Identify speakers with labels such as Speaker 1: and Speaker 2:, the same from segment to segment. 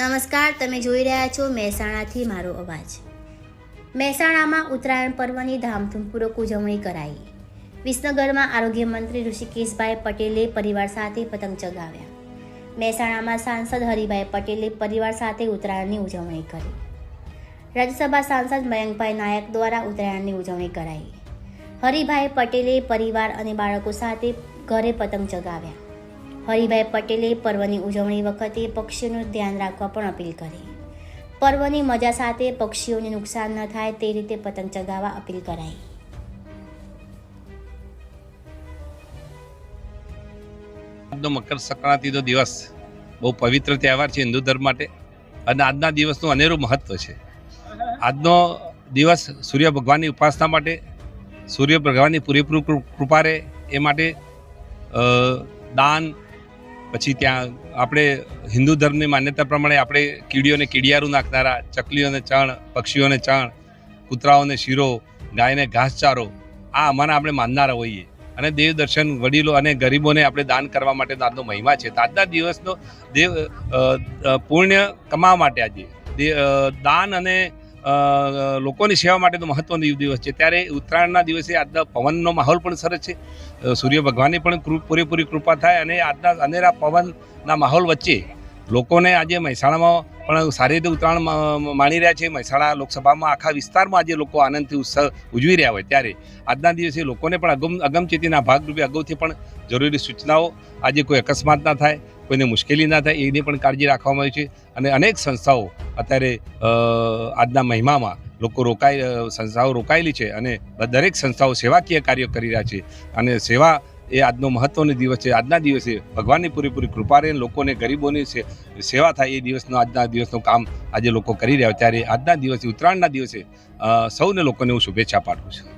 Speaker 1: નમસ્કાર, તમે જોઈ રહ્યા છો મહેસાણાથી મારો અવાજ. મહેસાણામાં ઉત્તરાયણ પર્વની ધામધૂમપૂર્વક ઉજવણી કરાઈ. વિસનગરમાં આરોગ્ય મંત્રી ઋષિકેશભાઈ પટેલે પરિવાર સાથે પતંગ ચગાવ્યા. મહેસાણામાં સાંસદ હરિભાઈ પટેલે પરિવાર સાથે ઉત્તરાયણની ઉજવણી કરી. રાજ્યસભા સાંસદ મયંકભાઈ નાયક દ્વારા ઉત્તરાયણની ઉજવણી કરાઈ. હરિભાઈ પટેલે પરિવાર અને બાળકો સાથે ઘરે પતંગ ચગાવ્યા. હરિભાઈ પટેલે પર્વની ઉજવણી વખતે પક્ષીઓનું ધ્યાન રાખવા પણ અપીલ કરી. પર્વની મજા સાથે પક્ષીઓને નુકસાન ન થાય તે રીતે પતંગ ચગાવવા અપીલ કરાઈ.
Speaker 2: મકર સંક્રાંતિનો દિવસ બહુ પવિત્ર તહેવાર છે હિન્દુ ધર્મ માટે અને આજના દિવસનું અનેરું મહત્વ છે. આજનો દિવસ સૂર્ય ભગવાનની ઉપાસના માટે, સૂર્ય ભગવાનની પૂરેપૂરી કૃપા રહે એ માટે દાન પછી ત્યાં આપણે હિન્દુ ધર્મની માન્યતા પ્રમાણે આપણે કીડીઓને કીડિયારું નાખનારા, ચકલીઓને ચણ, પક્ષીઓને ચણ, કૂતરાઓને શીરો, ગાયને ઘાસચારો, આ અમારા આપણે માનનારા હોઈએ. અને દેવ દર્શન વડીલો અને ગરીબોને આપણે દાન કરવા માટે આજનો મહિમા છે. આજના દિવસનો દેવ પુણ્ય કમાવા માટે આજે. દાન અને લોકોની સેવા માટેનો મહત્વનો દિવસ છે. ત્યારે ઉત્તરાયણના દિવસે આજના પવનનો માહોલ પણ સરસ છે. સૂર્ય ભગવાનની પણ પૂરેપૂરી કૃપા થાય અને આજના અનેરા પવનના માહોલ વચ્ચે લોકોને આજે મહેસાણામાં પણ સારી રીતે ઉત્તરાયણ માણી રહ્યા છે. મહેસાણા લોકસભામાં આખા વિસ્તારમાં આજે લોકો આનંદથી ઉત્સવ ઉજવી રહ્યા હોય ત્યારે આજના દિવસે લોકોને પણ અગમ, અગમચેતીના ભાગરૂપે અગાઉથી પણ જરૂરી સૂચનાઓ આજે કોઈ અકસ્માત ના થાય, કોઈને મુશ્કેલી ના થાય, એની પણ કાળજી રાખવામાં આવી છે અને અનેક સંસ્થાઓ અત્યારે આજના મહિમામાં લોકો રોકાઈ સંસ્થાઓ રોકાયેલી છે અને દરેક સંસ્થાઓ સેવાકીય કાર્યો કરી રહ્યા છે અને સેવા એ આજનો મહત્વનો દિવસ છે. આજના દિવસે ભગવાનની પૂરેપૂરી કૃપા રહે, લોકોને, ગરીબોની સેવા થાય એ દિવસનો, આજના દિવસનું કામ આજે લોકો કરી રહ્યા ત્યારે આજના દિવસે, ઉત્તરાયણના દિવસે સૌને લોકોને હું શુભેચ્છા પાઠવું છું.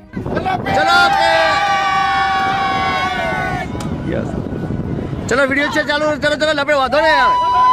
Speaker 3: ચલો વીડિયો છે ચાલુ, ચલો ચલો આપણે વાંધો નહીં આવે.